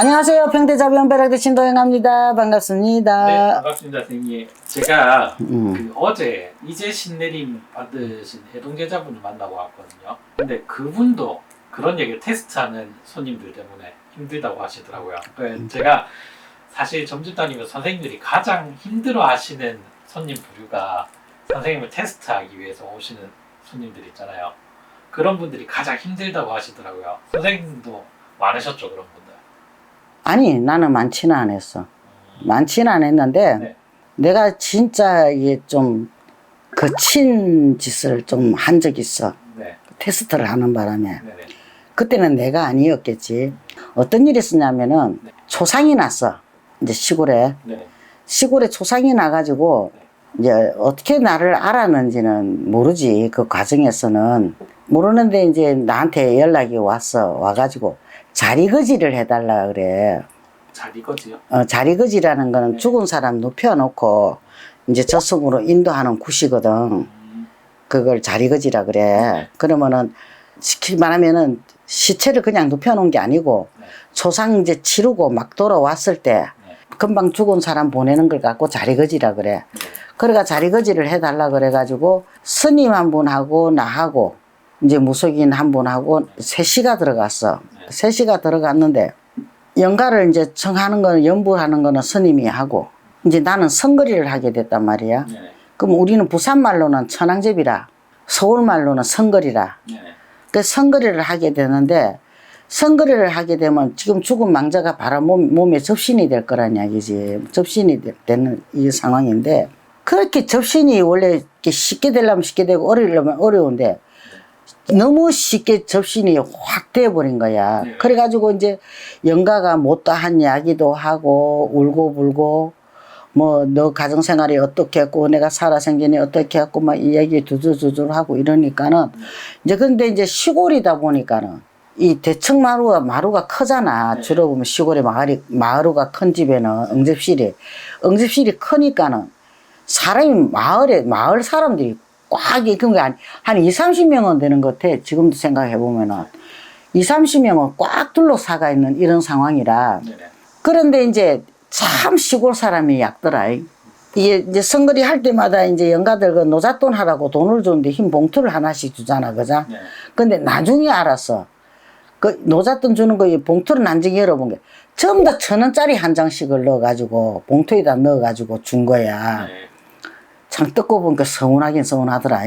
안녕하세요. 평대잡이 연배락대 신 도영합니다. 반갑습니다. 네, 반갑습니다, 선생님. 제가 음. 그 어제 이제 신내림 받으신 해동제자분을 만나고 왔거든요. 근데 그분도 그런 얘기를 테스트하는 손님들 때문에 힘들다고 하시더라고요. 그래서 제가 사실 점집 다니면서 선생님들이 가장 힘들어 하시는 손님 부류가 선생님을 테스트하기 위해서 오시는 손님들 있잖아요. 그런 분들이 가장 힘들다고 하시더라고요. 선생님도 많으셨죠, 그런 분들. 아니, 나는 많지는 않았어. 많지는 않았는데, 네. 내가 진짜 이게 좀 거친 짓을 좀 한적 있어. 네, 테스트를 하는 바람에. 네, 네. 그때는 내가 아니었겠지. 어떤 일이 있었냐면은, 초상이 났어. 이제 시골에. 네. 시골에 초상이 나가지고 이제 어떻게 나를 알았는지는 모르지 그 과정에서는 모르는데 이제 나한테 연락이 왔어 와가지고 자리거지를 해달라 그래 잘 이거지요? 어, 자리거지라는 거는 죽은 사람 눕혀놓고 이제 저승으로 인도하는 굿이거든 음, 그걸 자리거지라 그래 그러면은 시키 말하면은 시체를 그냥 눕혀놓은 게 아니고 네. 초상 이제 치르고 막 돌아왔을 때 네. 금방 죽은 사람 보내는 걸 갖고 자리거지라 그래. 네. 그래가 자리거지를 해달라 그래가지고 스님 한 분하고 나하고 이제 무속인 한 분하고 셋이가 들어갔어. 네. 셋이가 들어갔는데 연가를 이제 청하는 거는 연부하는 거는 스님이 하고 이제 나는 선거리를 하게 됐단 말이야. 네네. 그럼 우리는 부산 말로는 천왕제비라 서울 말로는 선거리라. 네네. 그 선거리를 하게 되는데 선거리를 하게 되면 지금 죽은 망자가 바로 몸, 몸에 접신이 될 거란 이야기지. 접신이 되- 되는 이 상황인데 그렇게 접신이 원래 이렇게 쉽게 되려면 쉽게 되고 어려우려면 어려운데 너무 쉽게 접신이 확 돼버린 거야. 네. 그래가지고 이제 영가가 못다한 이야기도 하고 울고 불고 뭐 너 가정생활이 어떻게 했고 내가 살아 생전에 어떻게 했고 막 이야기 두줄두줄 하고 이러니까는 이제 근데 이제 시골이다 보니까는 이 대청 마루가 마루가 크잖아. 네. 주로 보면 시골에 마을이 마루가 큰 집에는 응집실이 응집실이 크니까는 사람이 마을에 마을 사람들이 꽉 이런 게한 2, 30명은 되는 것 같아. 지금도 생각해 보면은 2, 30명은 꽉 둘러싸가 있는 이런 상황이라 네네. 그런데 이제 참 시골 사람이 약더라. 이게 이제 선거리 할 때마다 이제 영가들 그 노잣돈 하라고 돈을 주는데 흰 봉투를 하나씩 주잖아. 그죠? 네. 근데 나중에 알았어. 그 노잣돈 주는 거 이 봉투를 나중에 열어본 게 전부 다 천 원짜리 한 장씩을 넣어가지고 봉투에다 넣어가지고 준 거야. 네. 참 뜯고 보니까 서운하긴 서운하더라.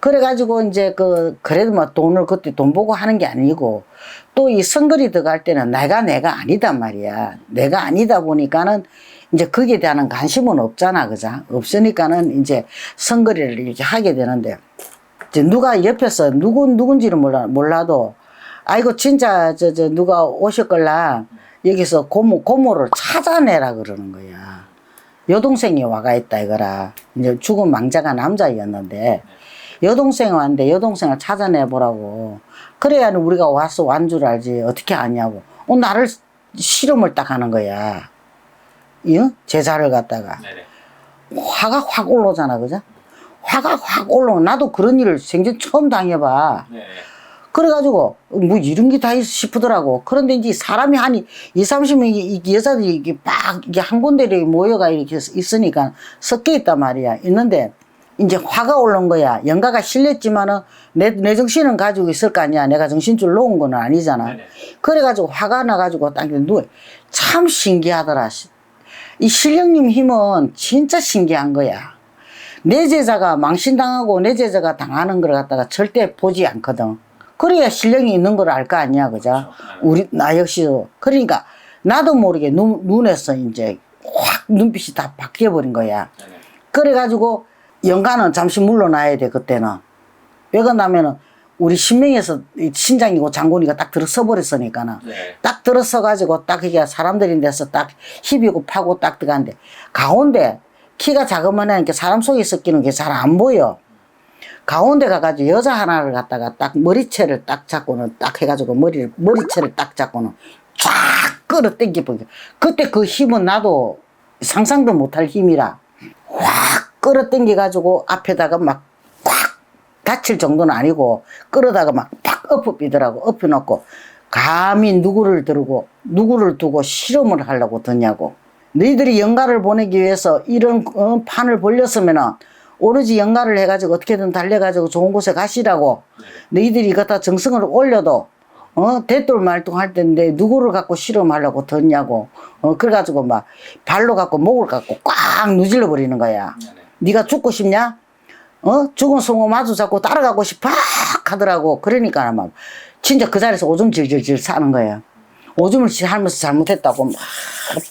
그래가지고 이제 그 그래도 뭐 돈을 그때 돈 보고 하는 게 아니고 또 이 선거리 들어갈 때는 내가 내가 아니단 말이야. 내가 아니다 보니까는 이제 거기에 대한 관심은 없잖아, 그죠? 없으니까는 이제 선거리를 이렇게 하게 되는데 이제 누가 옆에서 누구 누군지는 몰라 몰라도 아이고 진짜 저 저 누가 오셨걸라 여기서 고모 고모를 찾아내라 그러는 거야. 여동생이 와가 있다 이거라. 이제 죽은 망자가 남자였는데 여동생이 왔는데 여동생을 찾아내 보라고. 그래야 우리가 와서 완 줄 알지. 어떻게 아냐고. 어 나를 실험을 딱 하는 거야. 응? 제자를 갖다가 네네. 화가 확 올라오잖아, 그죠? 화가 확 올라오. 나도 그런 일을 생전 처음 당해봐. 네. 그래가지고 뭐 이런 게 다 있어 싶더라고. 그런데 이제 사람이 한 2, 30명이 이 여자들이 이게 막 이게 한 군데 이렇게 모여가 이렇게 있으니까 섞여 있단 말이야. 있는데 이제 화가 올라온 거야. 영가가 실렸지만은 내, 내 정신은 가지고 있을 거 아니야. 내가 정신줄 놓은 건 아니잖아. 네네. 그래가지고 화가 나가지고 딱 누워. 참 신기하더라. 이 신령님 힘은 진짜 신기한 거야. 내 제자가 망신당하고 내 제자가 당하는 걸 갖다가 절대 보지 않거든. 그래야 신령이 있는 걸 알 거 아니야, 그죠? 그렇죠. 우리, 나 역시도. 그러니까 나도 모르게 눈, 눈에서 이제 확 눈빛이 다 바뀌어버린 거야. 그래가지고 영가는 잠시 물러나야 돼, 그때는. 왜 그러냐면은 우리 신명에서 이 신장이고 장군이가 딱 들어서 버렸으니까는. 네. 딱 들어서 가지고 딱 이게 사람들인 데서 딱 힙이고 파고 딱 들어가는데 가운데 키가 작으면 사람 속에 섞이는 게 잘 안 보여. 가운데 가가지고 여자 하나를 갖다가 딱 머리채를 딱 잡고는 딱 해가지고 머리를 머리채를 딱 잡고는 쫙 끌어 당겨 보게. 그때 그 힘은 나도 상상도 못할 힘이라 확 끌어 당겨 가지고 앞에다가 막 꽉 다칠 정도는 아니고 끌어다가 막 팍 엎어비더라고 엎어놓고 감히 누구를 두고 누구를 두고 실험을 하려고 드냐고. 너희들이 영가를 보내기 위해서 이런 어, 판을 벌렸으면은 오로지 영가를 해가지고 어떻게든 달려가지고 좋은 곳에 가시라고. 너희들이 이거 다 정성을 올려도 어 대돌 말똥할 텐데 누구를 갖고 실험하려고 덧냐고. 어 그래가지고 막 발로 갖고 목을 갖고 꽉 누질러 버리는 거야. 네가 죽고 싶냐? 어? 죽은 송어 마주 잡고 따라가고 싶어 하더라고. 그러니까 막 진짜 그 자리에서 오줌 질질질 사는 거예요. 오줌을 질 하면서 잘못했다고 막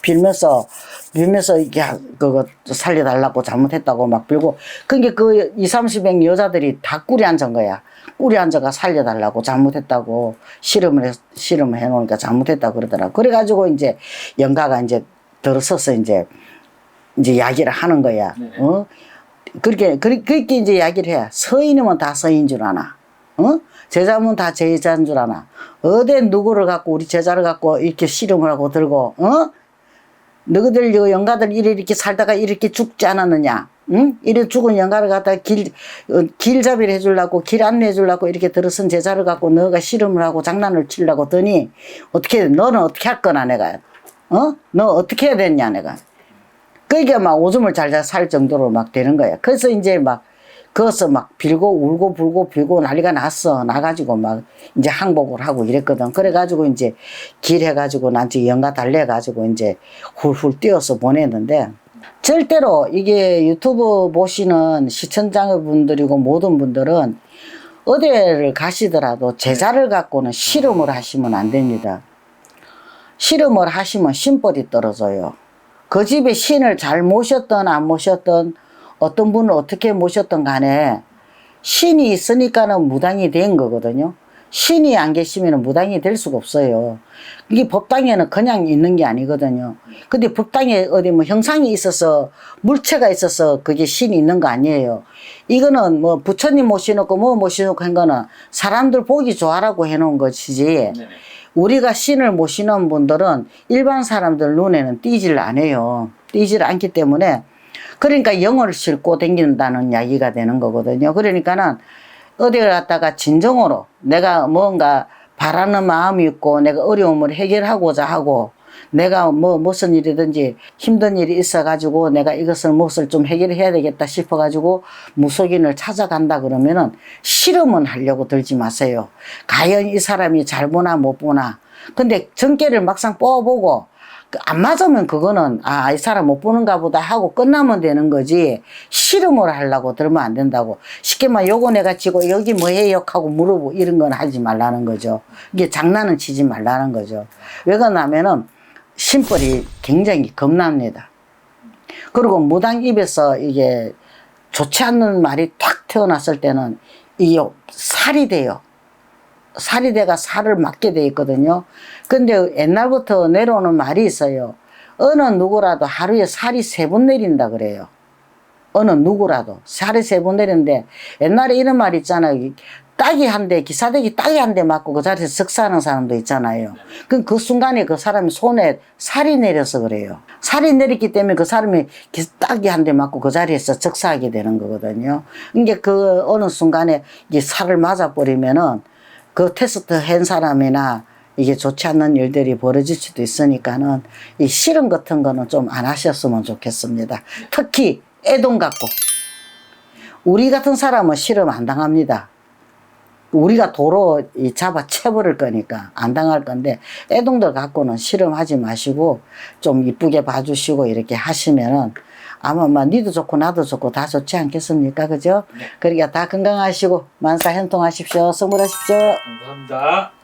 빌면서 빌면서 이게 그거 살려달라고 잘못했다고 막 빌고 그게 그 2, 30명 여자들이 다 꿀이 앉은 거야. 꿀이 앉아가 살려달라고 잘못했다고 실험을 해, 실험을 해놓으니까 잘못했다 그러더라고. 그래가지고 이제 영가가 이제 들어서서 이제 이제 이야기를 하는 거야. 네네. 어? 그렇게, 그렇게, 그렇게 이제 이야기를 해. 서인이면 다 서인 줄 아나. 어? 제자면 다 제자인 줄 아나. 어디 누구를 갖고 우리 제자를 갖고 이렇게 실험을 하고 들고, 어? 너희들 요 영가들 이래 이렇게 살다가 이렇게 죽지 않았느냐? 응? 이래 죽은 영가를 갖다 길, 어, 길잡이를 해주려고, 길 안내해 주려고 이렇게 들어선 제자를 갖고 너가 실험을 하고 장난을 치려고 더니, 어떻게, 해? 너는 어떻게 할 거나, 내가. 어? 너 어떻게 해야 되냐, 내가. 그게 막 오줌을 잘 잘 살 정도로 막 되는 거야. 그래서 이제 막 거기서 막 빌고 울고 불고 빌고 난리가 났어. 나가지고 막 이제 항복을 하고 이랬거든. 그래가지고 이제 길 해가지고 난지 연가 달래가지고 이제 훌훌 뛰어서 보냈는데 절대로 이게 유튜브 보시는 시청자분들이고 모든 분들은 어디를 가시더라도 제자를 갖고는 실험을 하시면 안 됩니다. 실험을 하시면 신벌이 떨어져요. 그 집에 신을 잘 모셨던 안 모셨던 어떤 분을 어떻게 모셨던 간에 신이 있으니까는 무당이 된 거거든요. 신이 안 계시면 무당이 될 수가 없어요. 이게 법당에는 그냥 있는 게 아니거든요. 근데 법당에 어디 뭐 형상이 있어서 물체가 있어서 그게 신이 있는 거 아니에요. 이거는 뭐 부처님 모셔놓고 뭐 모셔놓고 한 거는 사람들 보기 좋아라고 해놓은 것이지. 우리가 신을 모시는 분들은 일반 사람들 눈에는 띄질 않아요. 띄질 않기 때문에 그러니까 영어를 싣고 다닌다는 이야기가 되는 거거든요. 그러니까는 어디를 갔다가 진정으로 내가 뭔가 바라는 마음이 있고 내가 어려움을 해결하고자 하고 내가 뭐 무슨 일이든지 힘든 일이 있어가지고 내가 이것을 무엇을 좀 해결해야 되겠다 싶어가지고 무속인을 찾아간다 그러면은 실험은 하려고 들지 마세요. 과연 이 사람이 잘 보나 못 보나. 근데 전개를 막상 뽑아보고 그안 맞으면 그거는 아 이 사람 못 보는가 보다 하고 끝나면 되는 거지 실험을 하려고 들면 안 된다고. 쉽게 말 요거 내가 치고 여기 뭐 해요 하고 물어보고 이런 건 하지 말라는 거죠. 이게 장난은 치지 말라는 거죠. 왜 그러냐면은 심벌이 굉장히 겁납니다. 그리고 무당 입에서 이게 좋지 않는 말이 탁 태어났을 때는 이게 살이 돼요 살이 돼가 살을 맞게 돼 있거든요. 근데 옛날부터 내려오는 말이 있어요. 어느 누구라도 하루에 살이 세 번 내린다 그래요. 어느 누구라도 살이 세 번 내리는데 옛날에 이런 말 있잖아요. 딱이 한 대, 기사대기 딱이 한 대 맞고 그 자리에서 석사하는 사람도 있잖아요. 그럼 그 순간에 그 사람이 손에 살이 내려서 그래요. 살이 내렸기 때문에 그 사람이 기- 딱이 한 대 맞고 그 자리에서 적사하게 되는 거거든요. 이게 그 어느 순간에 이게 살을 맞아버리면은 그 테스트 한 사람이나 이게 좋지 않는 일들이 벌어질 수도 있으니까는 이 실험 같은 거는 좀 안 하셨으면 좋겠습니다. 특히 애동 갖고 우리 같은 사람은 실험 안 당합니다. 우리가 도로 이 잡아 채버릴 거니까 안 당할 건데 애동들 갖고는 실험하지 마시고 좀 이쁘게 봐주시고 이렇게 하시면은 아마 막 니도 좋고 나도 좋고 다 좋지 않겠습니까 그죠? 그러니까 다 건강하시고 만사 형통하십시오 선물하십시오 감사합니다.